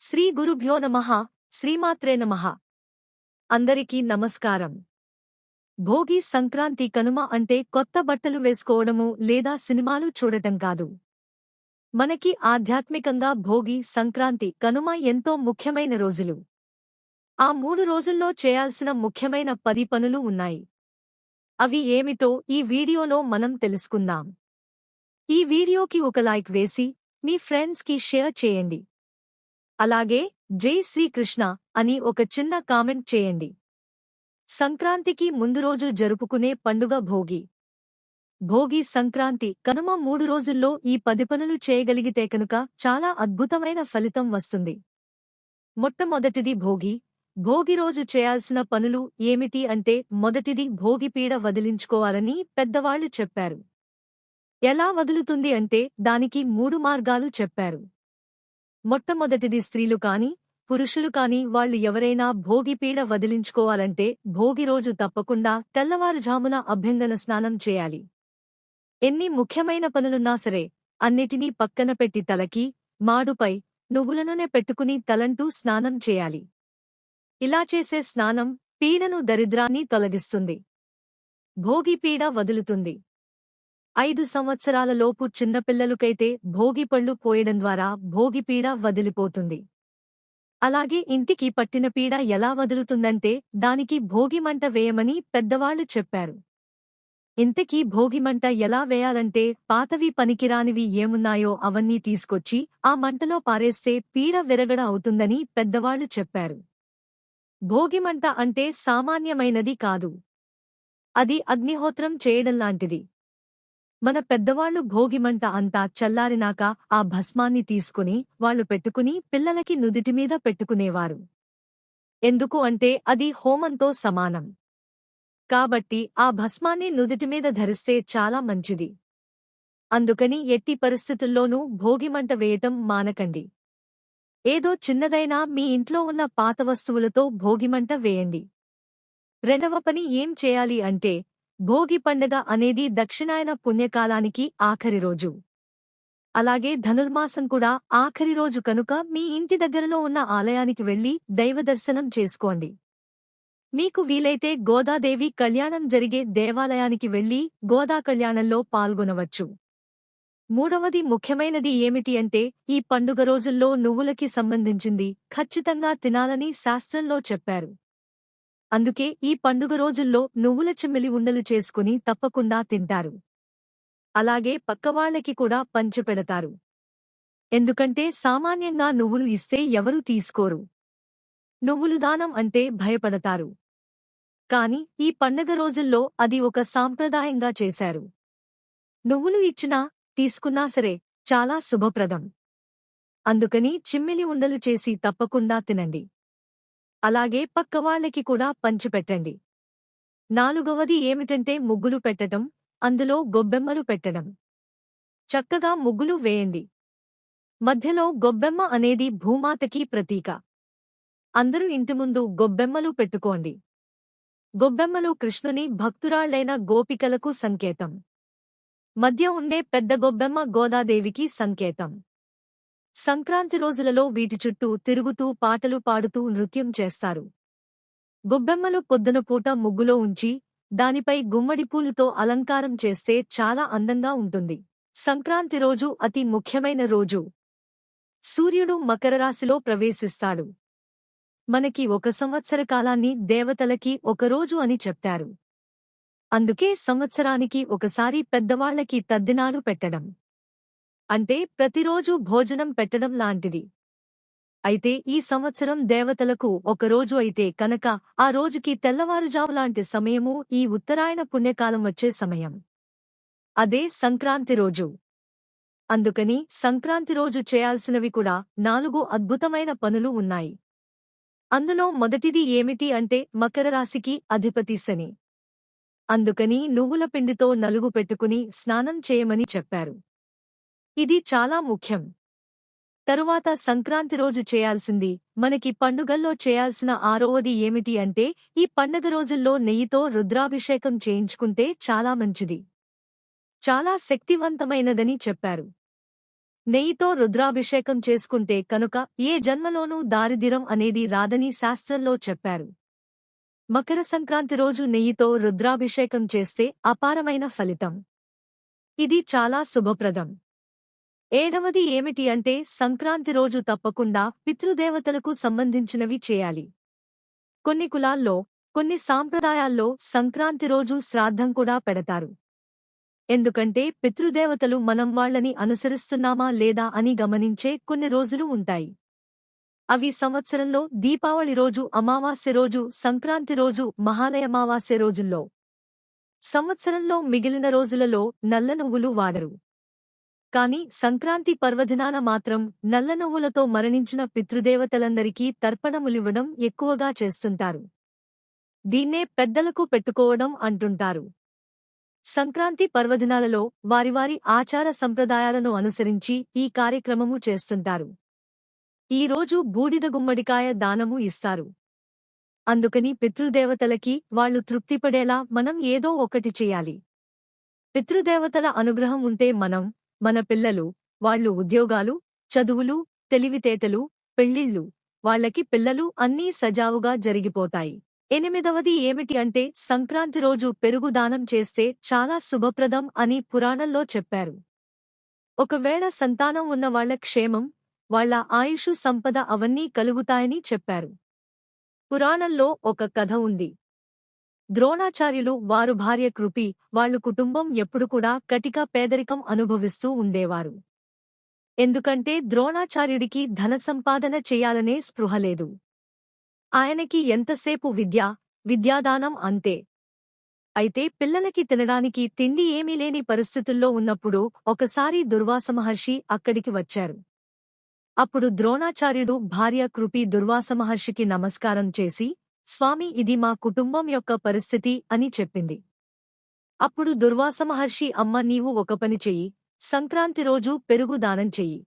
శ్రీ గురుభ్యో నమ శ్రీమాత్రే నమ. అందరికీ నమస్కారం. భోగి సంక్రాంతి కనుమ అంటే కొత్త బట్టలు వేసుకోవడము లేదా సినిమాలు చూడటం కాదు. మనకి ఆధ్యాత్మికంగా భోగి సంక్రాంతి కనుమ ఎంతో ముఖ్యమైన రోజులు. ఆ మూడు రోజుల్లో చేయాల్సిన ముఖ్యమైన పది పనులు ఉన్నాయి. అవి ఏమిటో ఈ వీడియోలో మనం తెలుసుకుందాం. ఈ వీడియోకి ఒక లైక్ వేసి మీ ఫ్రెండ్స్కి షేర్ చేయండి. అలాగే జై శ్రీకృష్ణ అని ఒక చిన్న కామెంట్ చేయండి. సంక్రాంతికి ముందు రోజు జరుపుకునే పండుగ భోగి. భోగి సంక్రాంతి కనుమ మూడు రోజుల్లో ఈ పది పనులు చేయగలిగితే కనుక చాలా అద్భుతమైన ఫలితం వస్తుంది. మొట్టమొదటిది భోగి. భోగి రోజు చేయాల్సిన పనులు ఏమిటి అంటే మొదటిది భోగిపీడ వదిలించుకోవాలని పెద్దవాళ్ళు చెప్పారు. ఎలా వదులుతుంది అంటే దానికి మూడు మార్గాలు చెప్పారు. మొట్టమొదటిది స్త్రీలు కాని పురుషులు కాని వాళ్ళు ఎవరైనా భోగిపీడ వదిలించుకోవాలంటే భోగి రోజు తప్పకుండా తెల్లవారుజామున అభ్యంగన స్నానం చేయాలి. ఎన్ని ముఖ్యమైన పనులున్నా సరే అన్నిటినీ పక్కన పెట్టి తలకి మాడుపై నువ్వులనూనె పెట్టుకుని తలంటూ స్నానం చేయాలి. ఇలా చేసే స్నానం పీడను దరిద్రాన్ని తొలగిస్తుంది. భోగిపీడ వదులుతుంది. ఐదు సంవత్సరాలలోపు చిన్నపిల్లలకైతే భోగిపళ్ళు పోయడం ద్వారా భోగిపీడ వదిలిపోతుంది. అలాగే ఇంటికి పట్టిన పీడ ఎలా వదులుతుందంటే దానికి భోగిమంట వేయమని పెద్దవాళ్ళు చెప్పారు. ఇంతకీ భోగిమంట ఎలా వేయాలంటే పాతవి పనికిరానివి ఏమున్నాయో అవన్నీ తీసుకొచ్చి ఆ మంటలో పారేస్తే పీడ విరగడ అవుతుందని పెద్దవాళ్ళు చెప్పారు. భోగిమంట అంటే సామాన్యమైనది కాదు. అది అగ్నిహోత్రం చేయడంలాంటిది మన పెద్దవాళ్ళు భోగిమంట అంతా చల్లారినాక ఆ భస్మాన్ని తీసుకుని వాళ్ళు పెట్టుకుని పిల్లలకి నుదిటిమీద పెట్టుకునేవారు. ఎందుకు అంటే అది హోమంతో సమానం. కాబట్టి ఆ భస్మాన్ని నుదిటిమీద ధరిస్తే చాలా మంచిది. అందుకని ఎట్టి పరిస్థితుల్లోనూ భోగిమంట వేయటం మానకండి. ఏదో చిన్నదైనా మీ ఇంట్లో ఉన్న పాత వస్తువులతో భోగిమంట వేయండి. రెండవ పని ఏం చేయాలి అంటే భోగి పండగ అనేది దక్షిణాయన పుణ్యకాలానికి ఆఖరి రోజు. అలాగే ధనుర్మాసం కూడా ఆఖరి రోజు కనుక మీ ఇంటి దగ్గరలో ఉన్న ఆలయానికి వెళ్ళి దైవదర్శనం చేసుకోండి. మీకు వీలైతే గోదాదేవి కళ్యాణం జరిగే దేవాలయానికి వెళ్ళి గోదా కళ్యాణంలో పాల్గొనవచ్చు. మూడవది ముఖ్యమైనది ఏమిటి అంటే ఈ పండుగ రోజుల్లో నువ్వులకి సంబంధించింది ఖచ్చితంగా తినాలని శాస్త్రంలో చెప్పారు. అందుకే ఈ పండుగ రోజుల్లో నువ్వుల చిమ్మిలి ఉండలు చేసుకుని తప్పకుండా తింటారు. అలాగే పక్కవాళ్ళకి కూడా పంచిపెడతారు ఎందుకంటే సామాన్యంగా నువ్వులు ఇస్తే ఎవరూ తీసుకోరు. నువ్వులు దానం అంటే భయపడతారు. కాని ఈ పండగ రోజుల్లో అది ఒక సాంప్రదాయంగా చేశారు. నువ్వులు ఇచ్చినా తీసుకున్నా సరే చాలా శుభప్రదం. అందుకని చిమ్మిలి ఉండలు చేసి తప్పకుండా తినండి. అలాగే పక్కవాళ్ళకి కూడా పంచిపెట్టండి నాలుగవది ఏమిటంటే ముగ్గులు పెట్టటం అందులో గొబ్బెమ్మలు పెట్టడం. చక్కగా ముగ్గులు వేయండి. మధ్యలో గొబ్బెమ్మ అనేది భూమాతకి ప్రతీక. అందరూ ఇంటి ముందు గొబ్బెమ్మలు పెట్టుకోండి. గొబ్బెమ్మలు కృష్ణుని భక్తురాళ్ళైన గోపికలకు సంకేతం. మధ్య ఉండే పెద్ద గొబ్బెమ్మ గోదాదేవికి సంకేతం. సంక్రాంతి రోజులలో వీటి చుట్టూ తిరుగుతూ పాటలు పాడుతూ నృత్యం చేస్తారు. గొబ్బెమ్మలు పొద్దునపూట ముగ్గులో ఉంచి దానిపై గుమ్మడి పూలుతో అలంకారం చేస్తే చాలా అందంగా ఉంటుంది. సంక్రాంతి రోజు అతి ముఖ్యమైన రోజు. సూర్యుడు మకరరాశిలో ప్రవేశిస్తాడు. మనకి ఒక సంవత్సర కాలాన్ని దేవతలకి ఒకరోజు అని చెప్తారు. అందుకే సంవత్సరానికి ఒకసారి పెద్దవాళ్ళకి తద్దినాలు పెట్టడం. అంటే ప్రతిరోజు భోజనం పెట్టడం లాంటిది. అయితే ఈ సంవత్సరం దేవతలకు ఒకరోజు అయితే కనుక ఆ రోజుకి తెల్లవారుజాములాంటి సమయము ఈ ఉత్తరాయణ పుణ్యకాలం వచ్చే సమయం. అదే సంక్రాంతి రోజు. అందుకని సంక్రాంతి రోజు చేయాల్సినవి కూడా నాలుగు అద్భుతమైన పనులు ఉన్నాయి. అందులో మొదటిది ఏమిటి అంటే మకర రాశికి అధిపతి శని. అందుకని నువ్వుల పిండితో నలుగు పెట్టుకుని స్నానం చేయమని చెప్పారు. ఇది చాలా ముఖ్యం. తరువాత సంక్రాంతి రోజు చేయాల్సింది మనకి పండుగల్లో చేయాల్సిన ఆరోవది ఏమిటి అంటే ఈ పండగ రోజుల్లో నెయ్యితో రుద్రాభిషేకం చేయించుకుంటే చాలా మంచిది. చాలా శక్తివంతమైనదని చెప్పారు. నెయ్యితో రుద్రాభిషేకం చేసుకుంటే కనుక ఏ జన్మలోనూ దారిద్రం అనేది రాదని శాస్త్రంలో చెప్పారు. మకర సంక్రాంతి రోజు నెయ్యితో రుద్రాభిషేకం చేస్తే అపారమైన ఫలితం. ఇది చాలా శుభప్రదం. ఏడవది ఏమిటి అంటే సంక్రాంతి రోజు తప్పకుండా పితృదేవతలకు సంబంధించినవి చేయాలి. కొన్ని కులాల్లో కొన్ని సాంప్రదాయాల్లో సంక్రాంతి రోజు శ్రాద్ధం కూడా పెడతారు. ఎందుకంటే పితృదేవతలు మనం వాళ్ళని అనుసరిస్తున్నామా లేదా అని గమనించే కొన్ని రోజులు ఉంటాయి. అవి సంవత్సరంలో దీపావళి రోజు అమావాస్య రోజు సంక్రాంతి రోజు మహాలయమావాస్య రోజుల్లో. సంవత్సరంలో మిగిలిన రోజులలో నల్ల నువ్వులు వాడరు. కాని సంక్రాంతి పర్వదినాన మాత్రం నల్ల నువ్వులతో మరణించిన పితృదేవతలందరికీ తర్పణములివ్వడం ఎక్కువగా చేస్తుంటారు. దీన్నే పెద్దలకు పెట్టుకోవడం అంటుంటారు. సంక్రాంతి పర్వదినాలలో వారివారి ఆచార సంప్రదాయాలను అనుసరించి ఈ కార్యక్రమము చేస్తుంటారు. ఈరోజు బూడిద గుమ్మడికాయ దానము ఇస్తారు. అందుకని పితృదేవతలకి వాళ్ళు తృప్తిపడేలా మనం ఏదో ఒకటి చేయాలి. పితృదేవతల అనుగ్రహం ఉంటే మనం మన పిల్లలు వాళ్ళు ఉద్యోగాలు చదువులు తెలివితేటలు పెళ్ళిళ్ళు వాళ్ళకి పిల్లలు అన్నీ సజావుగా జరిగిపోతాయి. ఎనిమిదవది ఏమిటి అంటే సంక్రాంతి రోజు పెరుగు దానం చేస్తే చాలా శుభప్రదం అని పురాణంలో చెప్పారు. ఒకవేళ సంతానం ఉన్నవాళ్ళ క్షేమం వాళ్ళ ఆయుషు సంపద అవన్నీ కలుగుతాయని చెప్పారు. పురాణంలో ఒక కథ ఉంది. ద్రోణాచార్యులు వారు భార్య కృపి వాళ్ళు కుటుంబం ఎప్పుడు కూడా కటిక పేదరికం అనుభవిస్తూ ఉండేవారు. ఎందుకంటే ద్రోణాచార్యుడికి ధన సంపాదన చేయాలనే స్పృహలేదు ఆయనకి ఎంతసేపు విద్య విద్యాదానం అంతే. అయితే పిల్లలకి తినడానికి తిండి ఏమీ లేని పరిస్థితుల్లో ఉన్నప్పుడు ఒకసారి దుర్వాసమహర్షి అక్కడికి వచ్చారు. అప్పుడు ద్రోణాచార్యుడు భార్య కృపి దుర్వాసమహర్షికి నమస్కారం చేసి స్వామి ఇది మా కుటుంబం యొక్క పరిస్థితి అని చెప్పింది. అప్పుడు దుర్వాసమహర్షి అమ్మ నీవు ఒక పని చెయ్యి. సంక్రాంతి రోజు పెరుగు దానం చెయ్యి.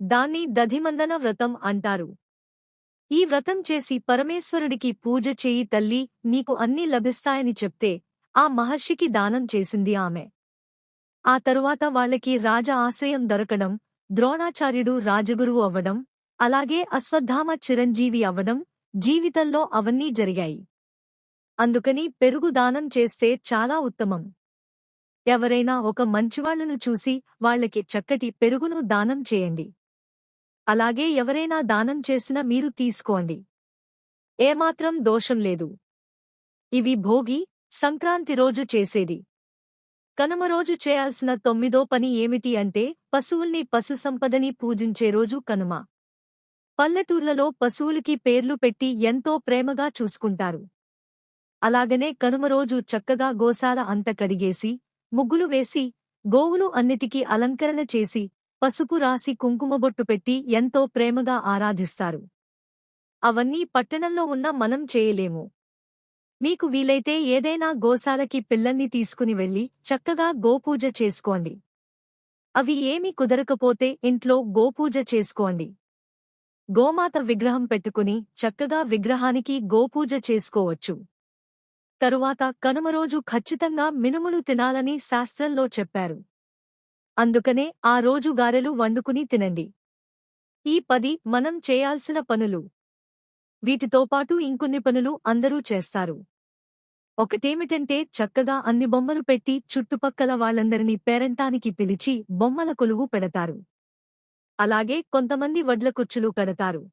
దాన్ని దధిమందన వ్రతం అంటారు. ఈ వ్రతం చేసి పరమేశ్వరుడికి పూజ చేయి తల్లి నీకు అన్నీ లభిస్తాయని చెప్తే ఆ మహర్షికి దానం చేసింది ఆమె. ఆ తరువాత వాళ్ళకి రాజ ఆశ్రయం దొరకడం ద్రోణాచార్యుడు రాజగురువు అవ్వడం అలాగే అశ్వత్థామ చిరంజీవి అవ్వడం జీవితంలో అవన్నీ జరిగాయి. అందుకని పెరుగు దానం చేస్తే చాలా ఉత్తమం. ఎవరైనా ఒక మంచివాళ్ళను చూసి వాళ్ళకి చక్కటి పెరుగును దానం చేయండి. అలాగే ఎవరైనా దానం చేసినా మీరు తీసుకోండి. ఏమాత్రం దోషం లేదు. ఇవి భోగి సంక్రాంతి రోజు చేసేది. కనుమ రోజు చేయాల్సిన తొమ్మిదో పని ఏమిటి అంటే పశువుల్ని పశుసంపదని పూజించే రోజు కనుమ. పల్లెటూర్లలో పశువులకి పేర్లు పెట్టి ఎంతో ప్రేమగా చూసుకుంటారు. అలాగనే కనుమ రోజు చక్కగా గోశాల అంత కడిగేసి ముగ్గులు వేసి గోవులు అన్నిటికీ అలంకరణ చేసి పసుపు రాసి కుంకుమబొట్టు పెట్టి ఎంతో ప్రేమగా ఆరాధిస్తారు. అవన్నీ పట్టణంలో ఉన్న మనం చేయలేము. మీకు వీలైతే ఏదైనా గోశాలకి పిల్లల్ని తీసుకుని వెళ్ళి చక్కగా గోపూజ చేసుకోండి. అవి ఏమీ కుదరకపోతే ఇంట్లో గోపూజ చేసుకోండి. గోమాత విగ్రహం పెట్టుకుని చక్కగా విగ్రహానికి గోపూజ చేసుకోవచ్చు. తరువాత కనుమరోజు ఖచ్చితంగా మినుములు తినాలని శాస్త్రంలో చెప్పారు. అందుకనే ఆ రోజు గారెలు వండుకుని తినండి. ఈ పది మనం చేయాల్సిన పనులు. వీటితో పాటు ఇంకొన్ని పనులు అందరూ చేస్తారు. ఒకటేమిటంటే చక్కగా అన్ని బొమ్మలు పెట్టి చుట్టుపక్కల వాళ్ళందరినీ పేరంటానికి పిలిచి బొమ్మల కొలువు పెడతారు. అలాగే కొంతమంది వడ్ల కుచ్చులు కడతారు.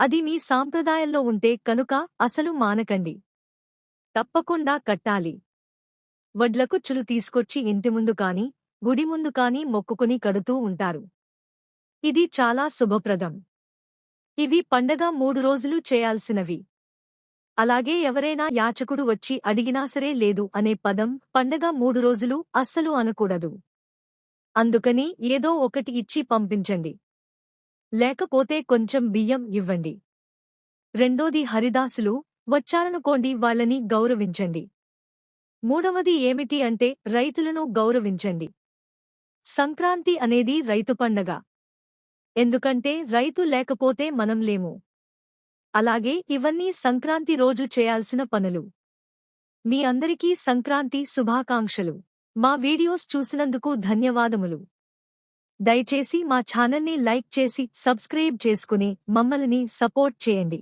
అది మీ సాంప్రదాయంలో ఉంటే కనుక అసలు మానకండి. తప్పకుండా కట్టాలి. వడ్ల కుచ్చులు తీసుకొచ్చి ఇంటి ముందు కాని గుడి ముందు కాని మొక్కుకుని కడుతూ ఉంటారు. ఇది చాలా శుభప్రదం. ఇవి పండగ మూడు రోజులు చేయాల్సినవి. అలాగే ఎవరైనా యాచకుడు వచ్చి అడిగినా సరే లేదు అనే పదం పండగ మూడు రోజులు అస్సలు అనకూడదు. అందుకని ఏదో ఒకటి ఇచ్చి పంపించండి. లేకపోతే కొంచెం బియ్యం ఇవ్వండి. రెండోది హరిదాసులు వచ్చారనుకోండి వాళ్ళని గౌరవించండి. మూడవది ఏమిటి అంటే రైతులను గౌరవించండి. సంక్రాంతి అనేది రైతు పండగ. ఎందుకంటే రైతు లేకపోతే మనం లేము. అలాగే ఇవన్నీ సంక్రాంతి రోజు చేయాల్సిన పనులు. మీ అందరికీ సంక్రాంతి శుభాకాంక్షలు. మా వీడియోస్ చూసినందుకు ధన్యవాదములు. దయచేసి మా ఛానల్ని లైక్ చేసి సబ్స్క్రైబ్ చేసుకుని మమ్మల్ని సపోర్ట్ చేయండి.